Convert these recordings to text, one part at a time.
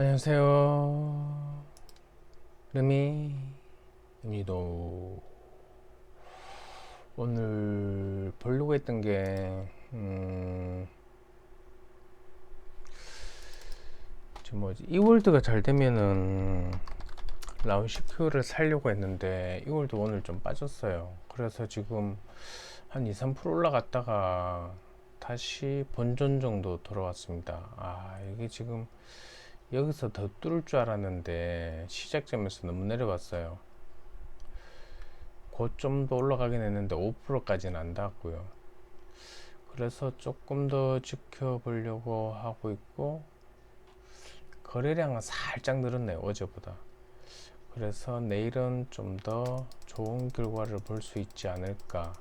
안녕하세요. 르미, 르미도. 오늘 보려고 했던 게, 음, 지금 뭐지, 이월드가 잘 되면은, 라운시큐를 살려고 했는데, 이월드 오늘 좀 빠졌어요. 그래서 지금 한 2, 3% 올라갔다가, 다시 본전 정도 돌아왔습니다. 아, 이게 지금, 여기서 더 뚫을 줄 알았는데 시작점에서 너무 내려왔어요. 고점도 올라가긴 했는데 5%까지는 안 닿았고요. 그래서 조금 더 지켜보려고 하고 있고 거래량은 살짝 늘었네요. 어제보다. 그래서 내일은 좀 더 좋은 결과를 볼 수 있지 않을까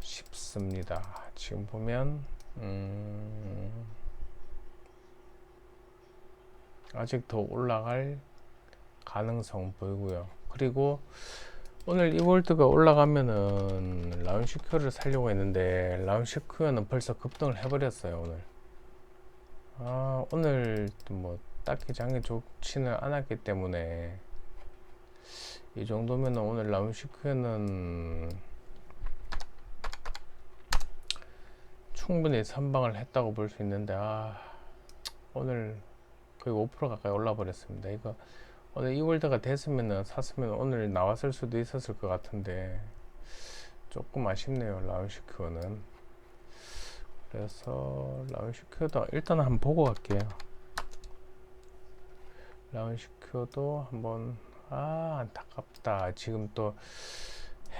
싶습니다. 지금 보면 음 아직 더 올라갈 가능성 보이고요. 그리고 오늘 이볼트가 올라가면은 라운시큐를 살려고 했는데 라운시큐는 벌써 급등을 해버렸어요 오늘. 아 오늘 뭐 딱히 장이 좋지는 않았기 때문에 이 정도면 오늘 라운시큐는 충분히 선방을 했다고 볼 수 있는데 아 오늘 거의 5% 가까이 올라 버렸습니다. 이거 오늘 이월드가 됐으면은 샀으면 오늘 나왔을 수도 있었을 것 같은데 조금 아쉽네요. 라운시큐는 그래서 라운시큐도 일단 한번 보고 갈게요. 라운시큐도 한번 아 안타깝다. 지금 또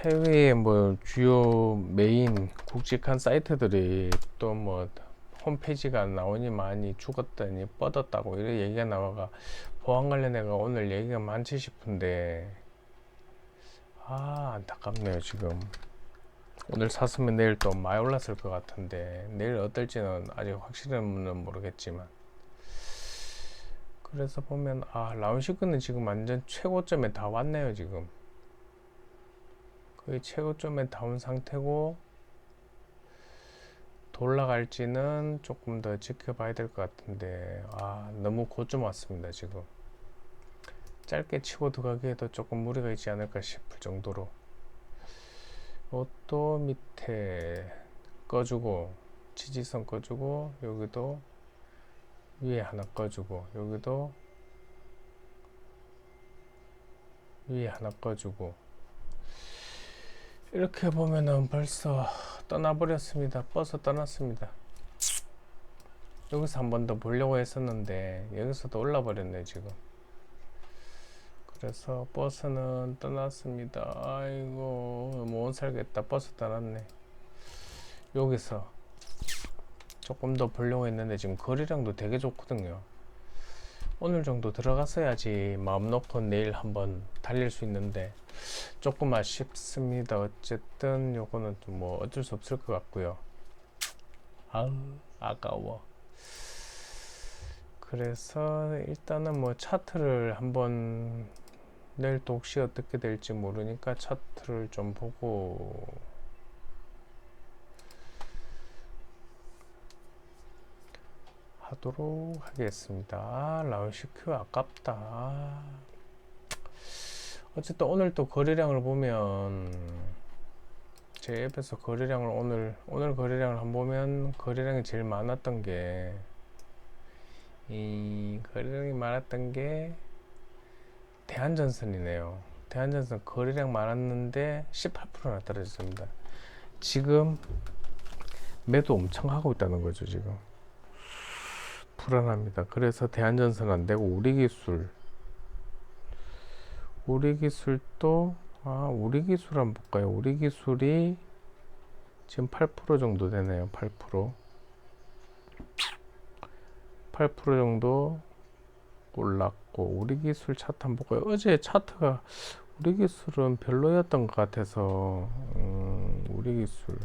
해외의 뭐 주요 메인 굵직한 사이트들이 또뭐 홈페이지가 나오니 많이 죽었다니 뻗었다고 이런 얘기가 나와가 보안 관련해가 오늘 얘기가 많지 싶은데. 아 안타깝네요 지금. 오늘 샀으면 내일 또 많이 올랐을 것 같은데 내일 어떨지는 아직 확실히는 모르겠지만. 그래서 보면 아 라운시크는 지금 완전 최고점에 다 왔네요 지금. 거의 최고점에 다 온 상태고 올라갈지는 조금 더 지켜봐야 될 것 같은데 아 너무 고점 왔습니다 지금. 짧게 치고 들어가기에도 조금 무리가 있지 않을까 싶을 정도로. 옷도 밑에 꺼주고 지지선 꺼주고 여기도 위에 하나 꺼주고 여기도 위에 하나 꺼주고. 이렇게 보면은 벌써 떠나버렸습니다. 버스 떠났습니다. 여기서 한 번 더 보려고 했었는데 여기서도 올라버렸네 지금. 그래서 버스는 떠났습니다. 아이고 못 살겠다. 버스 떠났네. 여기서 조금 더 보려고 했는데 지금 거리량도 되게 좋거든요. 오늘 정도 들어갔어야지 마음 놓고 내일 한번 달릴 수 있는데 조금 아쉽습니다. 어쨌든 요거는 좀뭐 어쩔 수 없을 것 같고요. 아우 아까워. 그래서 일단은 뭐 차트를 한번 내일 또 혹시 어떻게 될지 모르니까 차트를 좀 보고 하도록 하겠습니다. 아, 라운시큐 아깝다. 어쨌든 오늘 또 거래량을 보면 제 앱에서 거래량을 오늘 오늘 거래량을 한번 보면 거래량이 제일 많았던 게 이 거래량이 많았던 게 대한전선이네요. 대한전선 거래량 많았는데 18%나 떨어졌습니다. 지금 매도 엄청 하고 있다는 거죠, 지금. 불안합니다. 그래서 대한전선 안 되고 우리 기술 우리 기술도 아 우리 기술 한번 볼까요? 우리 기술이 지금 8% 정도 되네요. 8% 8% 정도 올랐고 우리 기술 차트 한번 볼까요? 어제 차트가 우리 기술은 별로였던 것 같아서 음, 우리 기술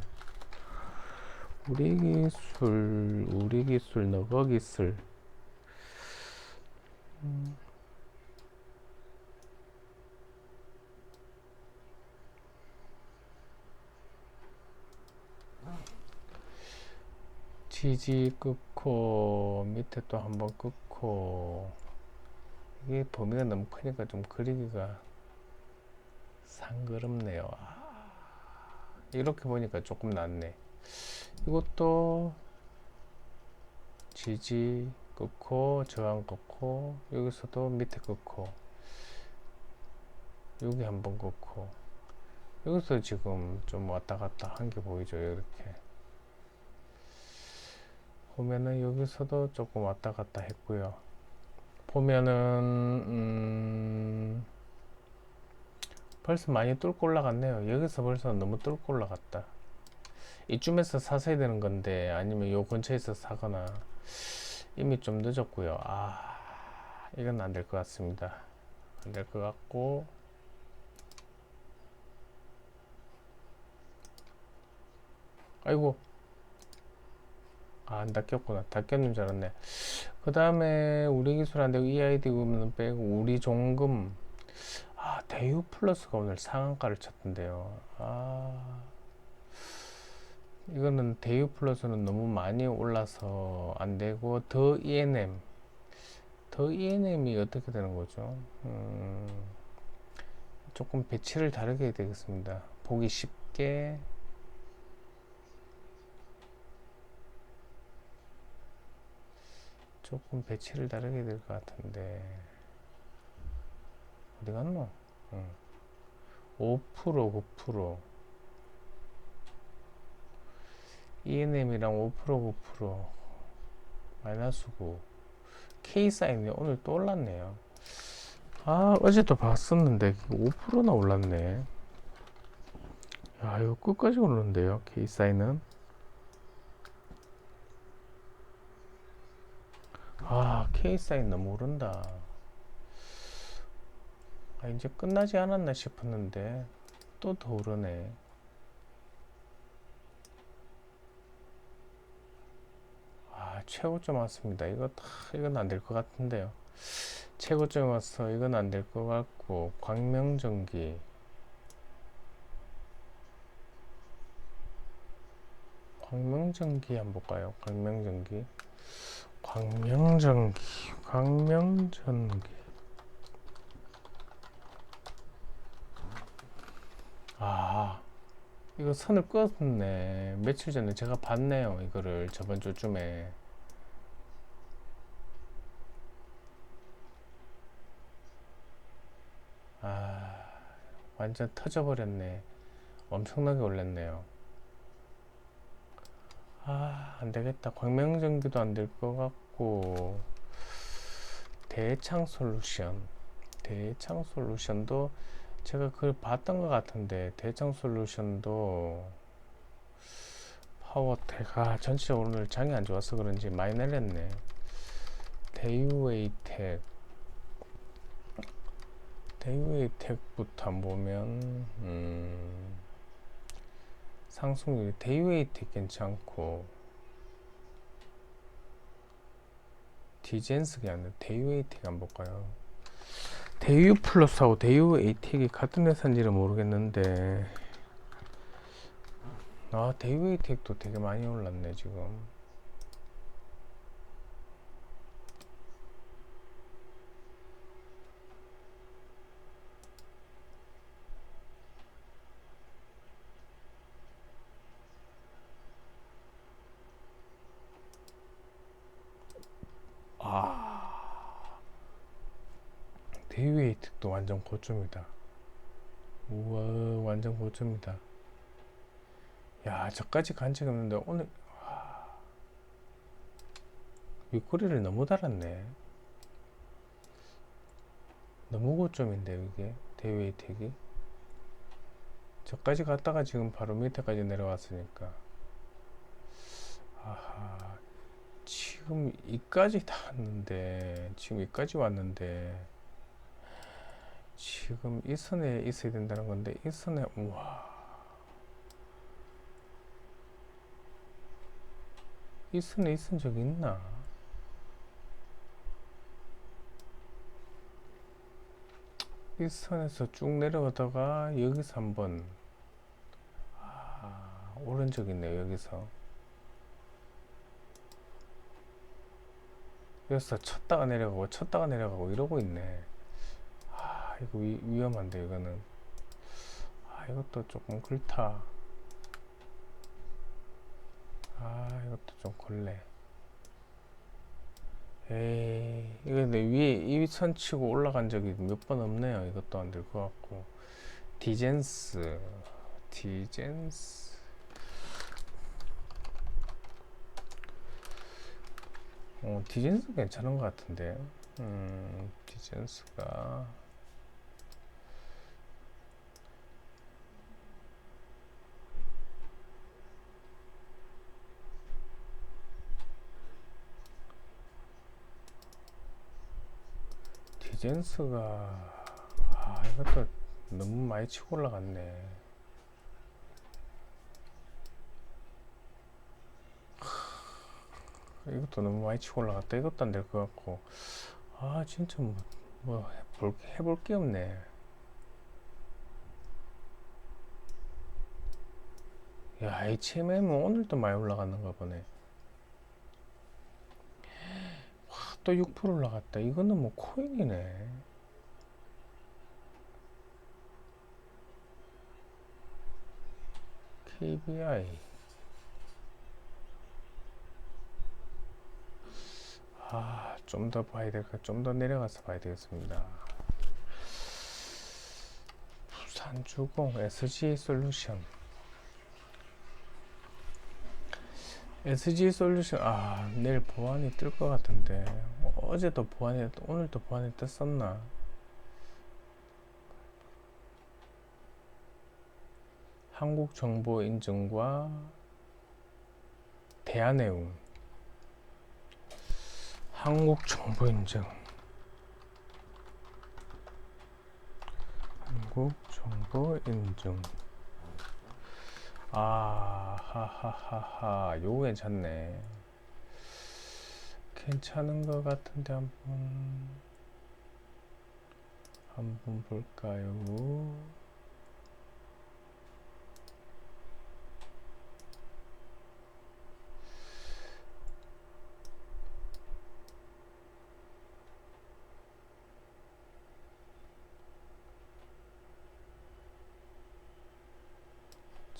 우리 기술, 우리 기술, 너거 기술. 음. 지지 끊고 밑에 또 한 번 끊고 이게 범위가 너무 크니까 좀 그리기가 상그럽네요. 아, 이렇게 보니까 조금 낫네. 이것도 지지 끊고 저항 끊고 여기서도 밑에 끊고 여기 한번 끊고. 여기서 지금 좀 왔다 갔다 한 게 보이죠 이렇게. 보면은 여기서도 조금 왔다 갔다 했고요. 보면은 음 벌써 많이 뚫고 올라갔네요. 여기서 벌써 너무 뚫고 올라갔다 이쯤에서 사서야 되는 건데 아니면 요 근처에서 사거나 이미 좀 늦었고요 아 이건 안 될 것 같습니다 안 될 것 같고 아이고 아, 안 닦였구나. 닦였는 줄 알았네. 그 다음에 우리 기술 안 되고 EID 금은 빼고 우리 종금 아, 대유 플러스가 오늘 상한가를 쳤던데요. 아, 이거는 대유 플러스는 너무 많이 올라서 안 되고 더 ENM 더 ENM이 어떻게 되는 거죠? 음, 조금 배치를 다르게 해야 되겠습니다. 보기 쉽게 조금 배치를 다르게 될 것 같은데 어디 갔노? 응. 5% 9% ENM이랑 5% 9% 마이너스 9 K 사인이 오늘 또 올랐네요. 아 어제도 봤었는데 5%나 올랐네. 야 이거 끝까지 오르는데요 K 사인은. 아, K 사인 너무 오른다. 아, 이제 끝나지 않았나 싶었는데 또 더 오르네. 최고점 왔습니다. 이거 다 이건 안 될 것 같은데요. 최고점 왔어. 이건 안 될 것 같고 광명전기 광명전기 한번 볼까요? 광명전기 광명전기, 광명전기. 아, 이거 선을 끊었네. 며칠 전에 제가 봤네요. 이거를 저번 주쯤에. 아, 완전 터져버렸네. 엄청나게 올랐네요. 아, 안 되겠다. 광명전기도 안 될 것 같고, 대창 솔루션. 대창 솔루션도 제가 그걸 봤던 것 같은데, 대창 솔루션도 아, 전체적으로 오늘 장이 안 좋아서 그런지 많이 내렸네. 데이웨이텍. 데이웨이텍부터 한번 보면, 음, 상승률이 데이웨이트 괜찮고 디젠스가 아니라 데이웨이트가 한번 볼까요? 데이유 플러스하고 데이웨이트가 같은 회사인지는 모르겠는데 아 데이웨이트도 되게 많이 올랐네 지금 아. 데이웨이트도 완전 고점이다. 우와 완전 고점이다. 야 저까지 간 적이 없는데 오늘 와, 윗꼬리를 너무 달았네. 너무 고점인데 이게 데이웨이트기 저까지 갔다가 지금 바로 밑에까지 내려왔으니까. 아하 지금 이까지 다 왔는데 지금 이까지 왔는데 지금 이 선에 있어야 된다는 건데 이 선에 우와 이 선에 있은 적이 있나? 이 선에서 쭉 내려오다가 여기서 한번 아, 오른 적 있네요 여기서 여기서 쳤다가 내려가고 쳤다가 내려가고 이러고 있네. 아 이거 위, 위험한데 이거는. 아 이것도 조금 그렇다. 아 이것도 좀 걸래. 에이 이거 내 위에 이선 치고 올라간 적이 몇 번 없네요. 이것도 안 될 것 같고. 디젠스 디젠스 어, 디젠스 괜찮은 것 같은데. 음, 디젠스가. 디젠스가. 아, 이것도 너무 많이 치고 올라갔네. 이것도 너무 많이 치고 올라갔다. 이것도 안 될 것 같고. 아, 진짜 뭐, 뭐 해볼, 해볼 게 없네. 야, HMM은 오늘도 많이 올라갔는가 보네. 와, 또 6% 올라갔다. 이거는 뭐 코인이네. KBI. 아, 좀 더 봐야 될까? 좀 더 내려가서 봐야 되겠습니다. 부산주공 SG 솔루션. SG 솔루션, 아, 내일 보안이 뜰 것 같은데. 어, 어제도 보안이, 오늘도 보안이 떴었나? 한국 정보 인증과 대한해운. 한국 정보 인증. 한국 정보 인증. 아, 하하하하. 요거 괜찮네. 괜찮은 것 같은데 한번 한번 볼까요?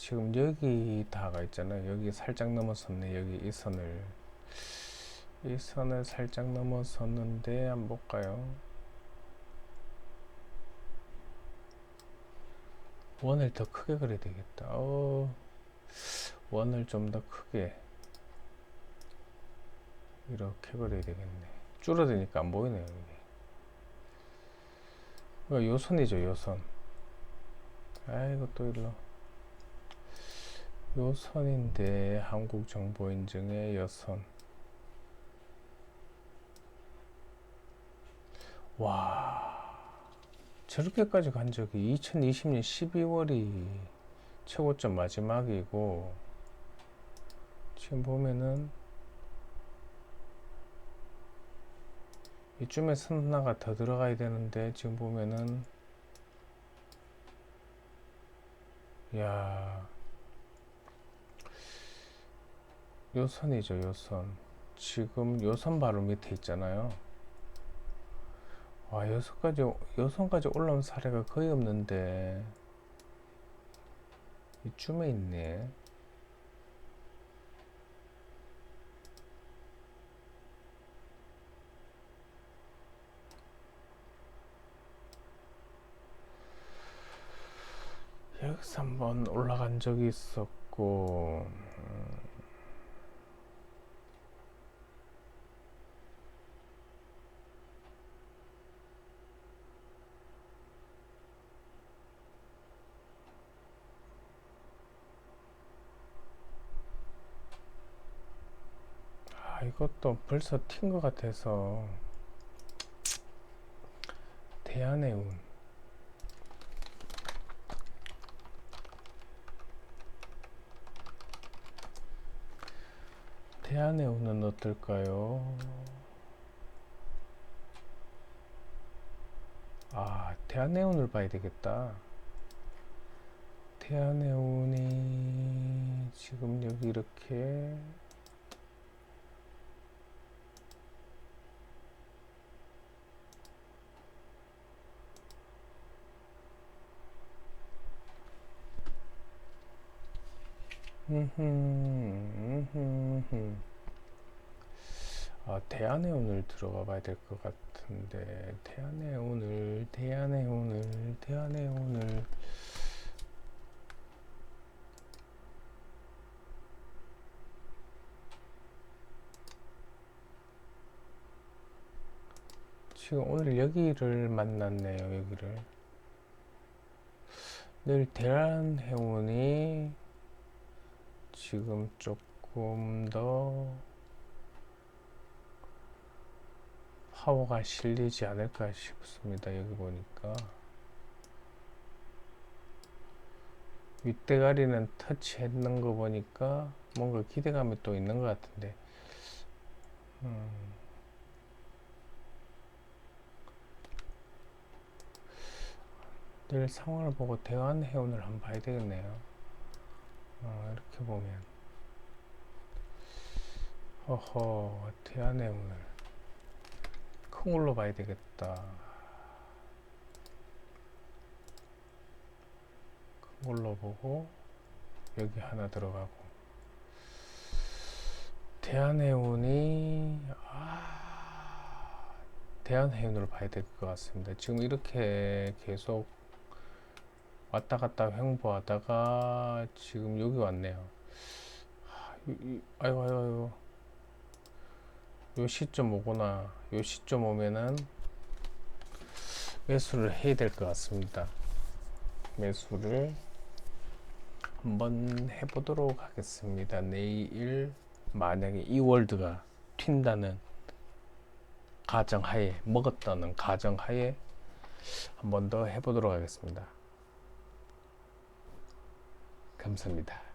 지금 여기 다가 있잖아요. 여기 살짝 넘어섰네. 여기 이 선을 이 선을 살짝 넘어섰는데 한번 볼까요? 원을 더 크게 그려야 되겠다. 어, 원을 좀 더 크게 이렇게 그려야 되겠네. 줄어드니까 안 보이네요. 이게. 어, 요 선이죠, 요 선. 아이고 또 일로. 요 선인데 한국 정보 인증의 여선. 와, 저렇게까지 간 적이 2020년 12월이 최고점 마지막이고, 지금 보면은 이쯤에 선 하나가 더 들어가야 되는데, 지금 보면은, 야, 요 선이죠, 요 선. 지금 요 선 바로 밑에 있잖아요. 와, 여선까지, 여선까지 올라온 사례가 거의 없는데, 이쯤에 있네. 여기서 한번 올라간 적이 있었고, 음, 아, 이것도 벌써 튄 것 같아서 대안의 운. 대안의 운은 어떨까요? 아, 대안의 운을 봐야 되겠다. 대안의 운이 지금 여기 이렇게 아, 대안의 오늘 들어가 봐야 될 것 같은데 대안의 오늘 대안의 오늘 대안의 오늘 지금 오늘 여기를 만났네요 여기를. 내일 대한해운이 지금 조금 더 파워가 실리지 않을까 싶습니다. 여기 보니까 윗대가리는 터치했는 거 보니까 뭔가 기대감이 또 있는 것 같은데 음. 내일 상황을 보고 대환해운을 한번 봐야 되겠네요. 어, 이렇게 보면 허허 대환해운을 큰 걸로 봐야 되겠다. 큰 걸로 보고 여기 하나 들어가고 대한해운이 아, 대한해운으로 봐야 될 것 같습니다. 지금 이렇게 계속 왔다 갔다 횡보하다가 지금 여기 왔네요. 아, 아이고 아이고 아이고 요 시점 오거나 요 시점 오면은 매수를 해야 될 것 같습니다. 매수를 한번 해보도록 하겠습니다. 내일 만약에 이 월드가 튄다는 가정하에 먹었다는 가정하에 한 번 더 해보도록 하겠습니다. 감사합니다.